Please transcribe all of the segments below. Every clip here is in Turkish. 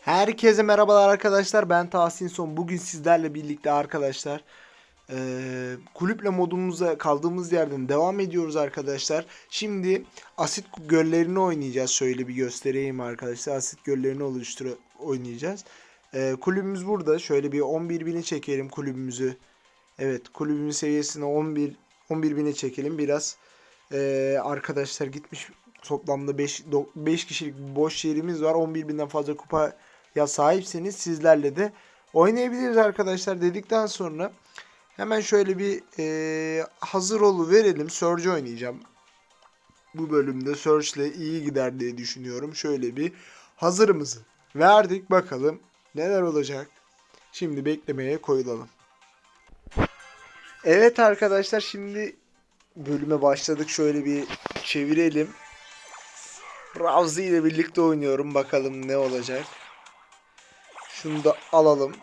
Herkese merhabalar arkadaşlar. Ben Tahsin Son. Bugün sizlerle birlikte arkadaşlar eee, kulüple modumuza kaldığımız yerden devam ediyoruz arkadaşlar. Şimdi asit göllerini oynayacağız. Şöyle bir göstereyim arkadaşlar. Asit göllerini oluştur oynayacağız. Eee, kulübümüz burada. Şöyle bir 11 bini çekelim kulübümüzü. Evet kulübümün seviyesine 11 11 bine çekelim. Biraz eee, arkadaşlar gitmiş toplamda 5 5 kişilik boş yerimiz var. 11 binden fazla kupa ya sahipseniz sizlerle de oynayabiliriz arkadaşlar dedikten sonra hemen şöyle bir eee hazır olu verelim. Surge oynayacağım. Bu bölümde Surge ile iyi gider diye düşünüyorum. Şöyle bir hazırımızı verdik. Bakalım neler olacak. Şimdi beklemeye koyulalım. Evet arkadaşlar şimdi bölüme başladık. Şöyle bir çevirelim. Ravzi ile birlikte oynuyorum. Bakalım ne olacak. Şunu da alalım.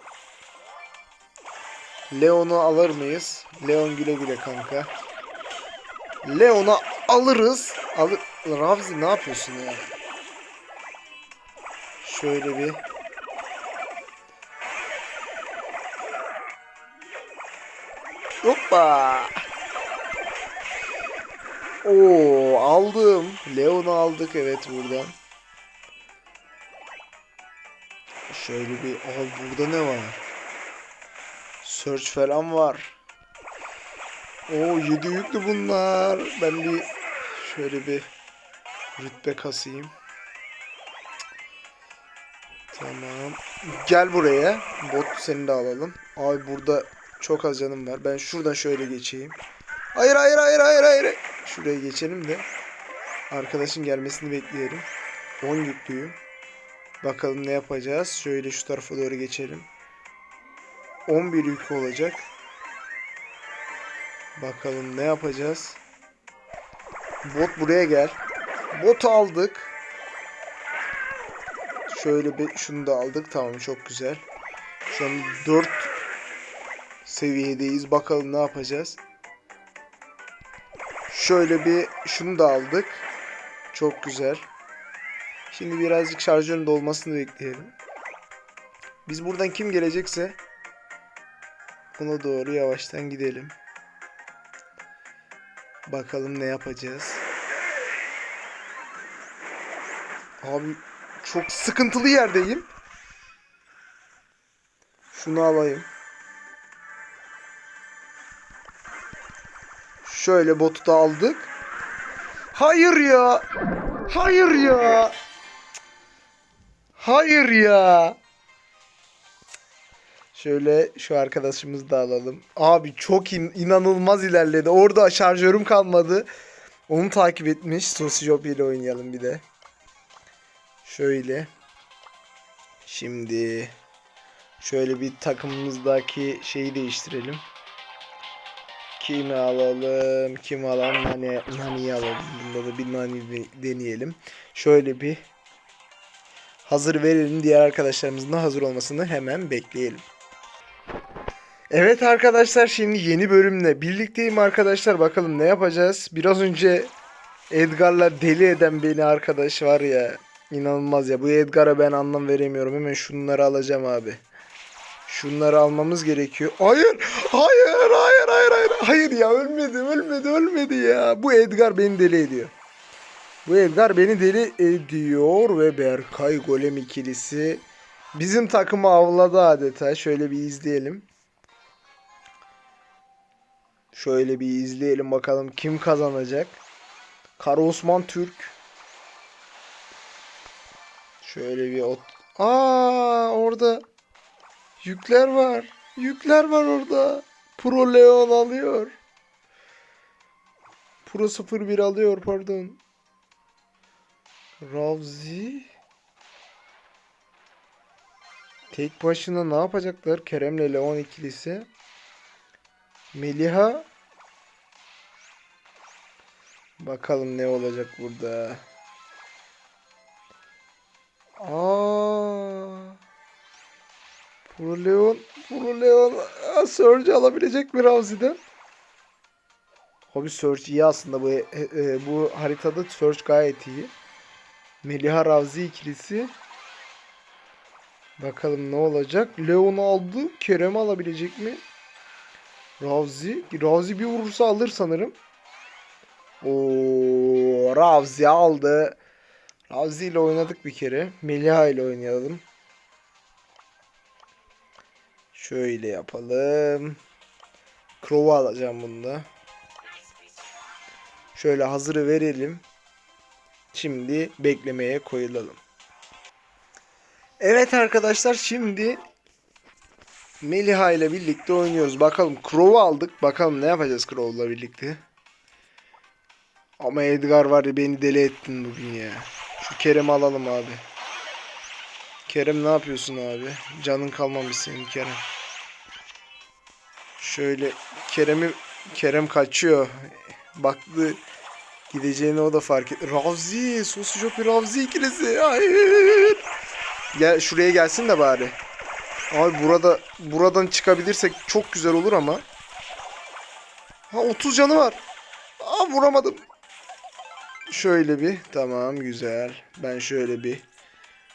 Leon'u alır mıyız? Leon güle güle kanka. Leon'u alırız. Alır. Ravzi ne yapıyorsun ya? Şöyle bir. Hoppa. Oo aldım. Leon'u aldık evet buradan. Şöyle bir Aa, burada ne var? Search falan var. Oo yedi yüklü bunlar. Ben bir şöyle bir rütbe kasayım. Tamam. Gel buraya. Bot seni de alalım. Abi burada çok az canım var. Ben şuradan şöyle geçeyim. Hayır hayır hayır hayır hayır. Şuraya geçelim de arkadaşın gelmesini bekleyelim. 10 yüklüyüm. Bakalım ne yapacağız. Şöyle şu tarafa doğru geçelim. 11 yük olacak. Bakalım ne yapacağız. Bot buraya gel. Bot aldık. Şöyle bir şunu da aldık. Tamam çok güzel. Şu an 4 seviyedeyiz. Bakalım ne yapacağız. Şöyle bir şunu da aldık. Çok güzel. Şimdi birazcık şarjörün dolmasını bekleyelim. Biz buradan kim gelecekse buna doğru yavaştan gidelim. Bakalım ne yapacağız. Abi çok sıkıntılı yerdeyim. Şunu alayım. Şöyle botu da aldık. Hayır ya. Hayır ya. Hayır ya. Şöyle şu arkadaşımızı da alalım. Abi çok in- inanılmaz ilerledi. Orada şarjörüm kalmadı. Onu takip etmiş. Sosijop ile oynayalım bir de. Şöyle. Şimdi şöyle bir takımımızdaki şeyi değiştirelim. Kimi alalım? Kimi alalım? Nani, Nani'yi alalım. Bunda da bir Nani de- deneyelim. Şöyle bir hazır verelim. Diğer arkadaşlarımızın da hazır olmasını hemen bekleyelim. Evet arkadaşlar şimdi yeni bölümle birlikteyim arkadaşlar. Bakalım ne yapacağız? Biraz önce Edgar'la deli eden beni arkadaş var ya. İnanılmaz ya. Bu Edgar'a ben anlam veremiyorum. Hemen şunları alacağım abi. Şunları almamız gerekiyor. Hayır! Hayır! Hayır! Hayır! Hayır! Hayır ya ölmedi, ölmedi, ölmedi ya. Bu Edgar beni deli ediyor. Bu Edgar beni deli ediyor ve Berkay Golem ikilisi bizim takımı avladı adeta. Şöyle bir izleyelim. Şöyle bir izleyelim bakalım kim kazanacak. Kara Osman Türk. Şöyle bir ot. Aa orada yükler var. Yükler var orada. Pro Leon alıyor. Pro 01 alıyor pardon. Ravzi. Tek başına ne yapacaklar? Kerem'le Leon ikilisi. Meliha. Bakalım ne olacak burada. Pro Leon, Pro Leon Aa, Surge alabilecek mi Ravzi'den? Abi Surge iyi aslında bu e, e, bu haritada Surge gayet iyi. Meliha Ravzi ikilisi. Bakalım ne olacak. Leon aldı. Kerem alabilecek mi? Ravzi. Ravzi bir vurursa alır sanırım. Oo, Ravzi aldı. Ravzi ile oynadık bir kere. Meliha ile oynayalım. Şöyle yapalım. Crow'u alacağım bunda. Şöyle hazırı verelim. Şimdi beklemeye koyulalım. Evet arkadaşlar şimdi Meliha ile birlikte oynuyoruz. Bakalım Crow'u aldık. Bakalım ne yapacağız Crow'la birlikte. Ama Edgar var ya beni deli ettin bugün ya. Şu Kerem'i alalım abi. Kerem ne yapıyorsun abi? Canın kalmamış senin Kerem. Şöyle Kerem'i Kerem kaçıyor. Baktı gideceğini o da fark etti. Ravzi, Sosu Jopi Ravzi ikilisi. Hayır. Gel şuraya gelsin de bari. Abi burada buradan çıkabilirsek çok güzel olur ama. Ha 30 canı var. Aa vuramadım. Şöyle bir tamam güzel. Ben şöyle bir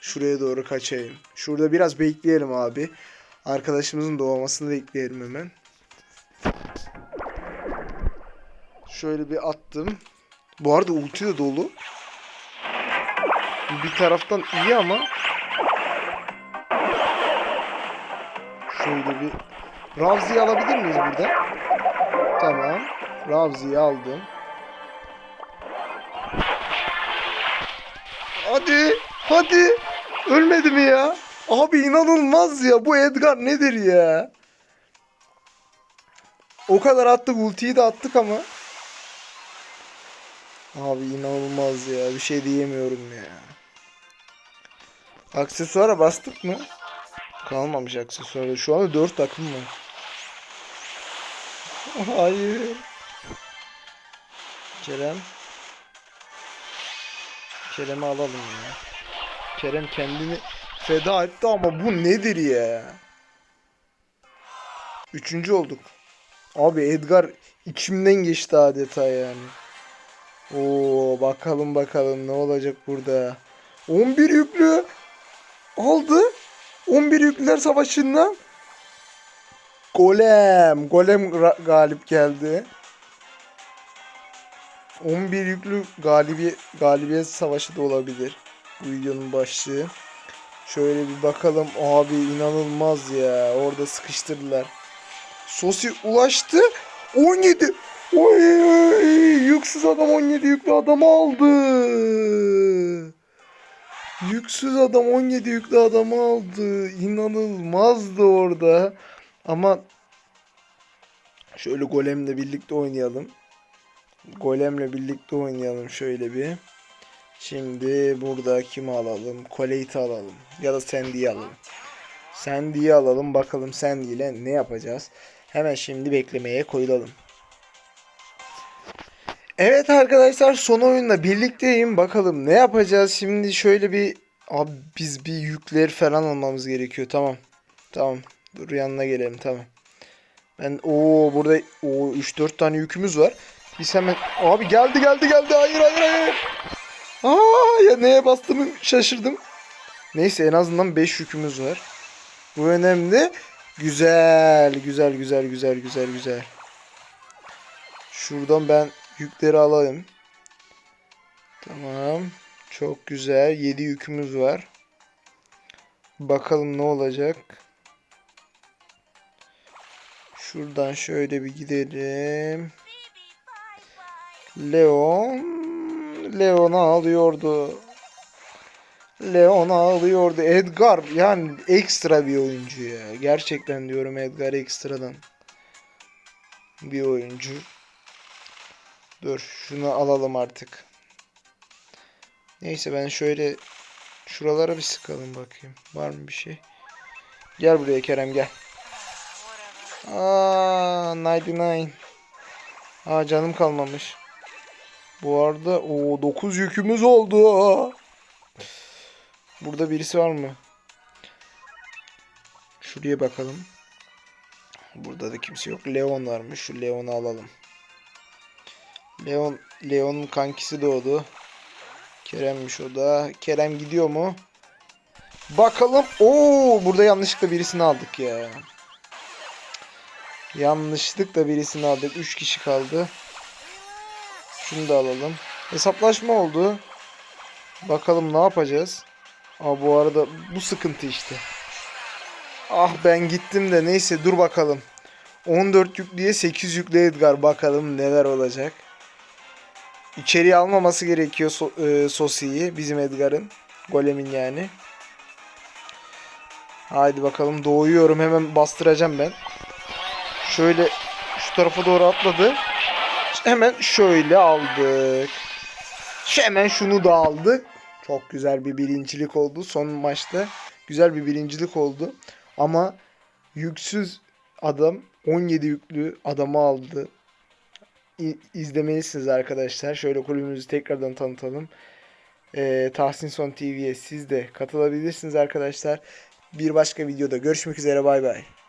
şuraya doğru kaçayım. Şurada biraz bekleyelim abi. Arkadaşımızın doğmasını bekleyelim hemen. Şöyle bir attım. Bu arada ulti de dolu. Bir taraftan iyi ama Şöyle bir Ravzi'yi alabilir miyiz burada? Tamam. Ravzi'yi aldım. Hadi. Hadi. Ölmedi mi ya? Abi inanılmaz ya. Bu Edgar nedir ya? O kadar attık. Ultiyi de attık ama. Abi inanılmaz ya. Bir şey diyemiyorum ya. Aksesuara bastık mı? Kalmamış aksesuarda. Şu anda 4 takım var. Hayır. Kerem. Kerem'i alalım ya. Kerem kendini feda etti ama bu nedir ya? Üçüncü olduk. Abi Edgar içimden geçti adeta yani. Oo bakalım bakalım ne olacak burada. 11 yüklü aldı. 11 yüklüler savaşında Golem. Golem galip geldi. 11 yüklü galibi galibiyet savaşı da olabilir. Bu videonun başlığı. Şöyle bir bakalım. Abi inanılmaz ya. Orada sıkıştırdılar. Sosi ulaştı. 17. Oy, yüksüz adam 17 yüklü adamı aldı. Yüksüz adam 17 yüklü adamı aldı. İnanılmazdı orada. Ama şöyle golemle birlikte oynayalım. Golemle birlikte oynayalım şöyle bir. Şimdi burada kimi alalım? Colete'i alalım. Ya da Sandy'yi alalım. Sandy'yi alalım. Bakalım Sandy ile ne yapacağız? Hemen şimdi beklemeye koyulalım. Evet arkadaşlar son oyunla birlikteyim. Bakalım ne yapacağız? Şimdi şöyle bir abi biz bir yükler falan almamız gerekiyor. Tamam. Tamam. Dur yanına gelelim tamam. Ben o burada o 3 4 tane yükümüz var. Biz hemen abi geldi geldi geldi. Hayır hayır hayır. Aa ya neye bastığımı şaşırdım. Neyse en azından 5 yükümüz var. Bu önemli. Güzel güzel güzel güzel güzel güzel. Şuradan ben yükleri alayım. Tamam. Çok güzel. 7 yükümüz var. Bakalım ne olacak. Şuradan şöyle bir gidelim. Leon Leon alıyordu. Leon alıyordu. Edgar yani ekstra bir oyuncu ya. Gerçekten diyorum Edgar ekstradan bir oyuncu. Dur şunu alalım artık. Neyse ben şöyle şuralara bir sıkalım bakayım. Var mı bir şey? Gel buraya Kerem gel. Aa 99. Aa canım kalmamış. Bu arada o 9 yükümüz oldu. Burada birisi var mı? Şuraya bakalım. Burada da kimse yok. Leon varmış. Şu Leon'u alalım. Leon Leon'un kankisi doğdu. Kerem'miş o da. Kerem gidiyor mu? Bakalım. Oo burada yanlışlıkla birisini aldık ya. Yanlışlıkla birisini aldık. 3 kişi kaldı. Şunu da alalım. Hesaplaşma oldu. Bakalım ne yapacağız. Aa bu arada bu sıkıntı işte. Ah ben gittim de neyse dur bakalım. 14 yüklüye 8 yüklü Edgar bakalım neler olacak. İçeriye almaması gerekiyor so e, Sosi'yi bizim Edgar'ın. Golem'in yani. Haydi bakalım doğuyorum hemen bastıracağım ben. Şöyle şu tarafa doğru atladı. Hemen şöyle aldık. Hemen şunu da aldık. Çok güzel bir birincilik oldu. Son maçta güzel bir birincilik oldu. Ama yüksüz adam 17 yüklü adamı aldı. İzlemelisiniz arkadaşlar. Şöyle kulübümüzü tekrardan tanıtalım. Ee, Tahsin Son TV'ye siz de katılabilirsiniz arkadaşlar. Bir başka videoda görüşmek üzere bay bay.